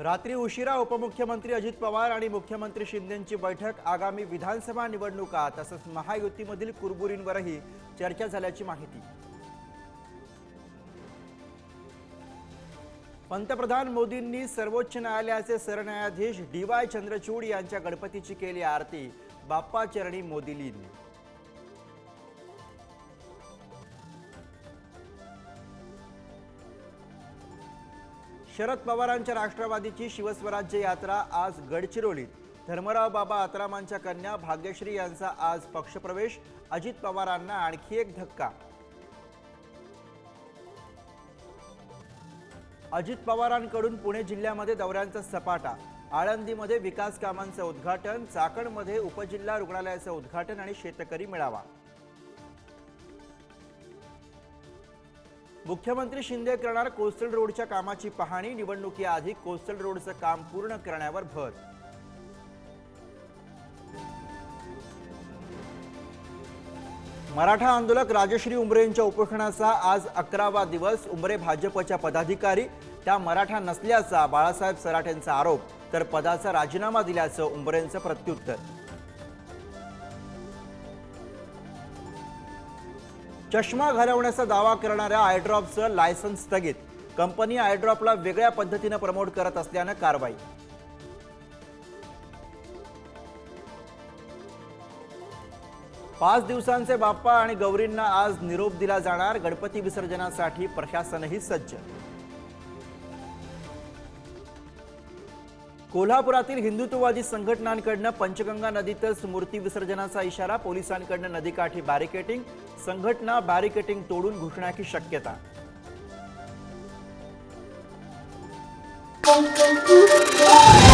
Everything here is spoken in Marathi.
रात्री उशिरा उपमुख्यमंत्री अजित पवार आणि मुख्यमंत्री शिंदेंची बैठक आगामी विधानसभा निवडणुका तसंच महायुतीमधील कुरबुरींवरही चर्चा झाल्याची माहिती. पंतप्रधान मोदींनी सर्वोच्च न्यायालयाचे सरन्यायाधीश डी वाय चंद्रचूड यांच्या गणपतीची केली आरती. बाप्पा चरणी मोदीलीन. शरद पवारांच्या राष्ट्रवादीची शिवस्वराज्य यात्रा आज गडचिरोलीत. धर्मराव बाबा आत्रामांच्या कन्या भाग्यश्री यांचा आज पक्षप्रवेश. अजित पवारांना आणखी एक धक्का. अजित पवारांकडून पुणे जिल्ह्यामध्ये दौऱ्यांचा सपाटा. आळंदीमध्ये विकास कामांचं उद्घाटन चाकणमध्ये उपजिल्हा रुग्णालयाचं उद्घाटन आणि शेतकरी मेळावा. मुख्यमंत्री शिंदे करणार कोस्टल रोडच्या कामाची पाहणी. निवडणुकीआधी कोस्टल रोडचं काम पूर्ण करण्यावर भर. मराठा आंदोलक राजश्री उमरेंच्या उपोषणाचा आज अकरावा दिवस. उमरे भाजपच्या पदाधिकारी. त्या मराठा नसल्याचा बाळासाहेब सराटेंचा आरोप. तर पदाचा राजीनामा दिल्याचं उमरेंचं प्रत्युत्तर. चष्मा घालवण्याचा दावा करणाऱ्या आयड्रॉपचं लायसन्स स्थगित. कंपनी आयड्रॉपला वेगळ्या पद्धतीनं प्रमोट करत असल्यानं कारवाई. पाच दिवसांचे बाप्पा आणि गौरींना आज निरोप दिला जाणार गणपती विसर्जनासाठी प्रशासनही सज्ज कोल्हापुरातील हिंदुत्ववादी संघटनांकडनं पंचगंगा नदीतच मूर्ती विसर्जनाचा इशारा पोलिसांकडनं नदीकाठी बॅरिकेटिंग संघटना बॅरिकेटिंग तोडून घुसण्याची शक्यता Thank you.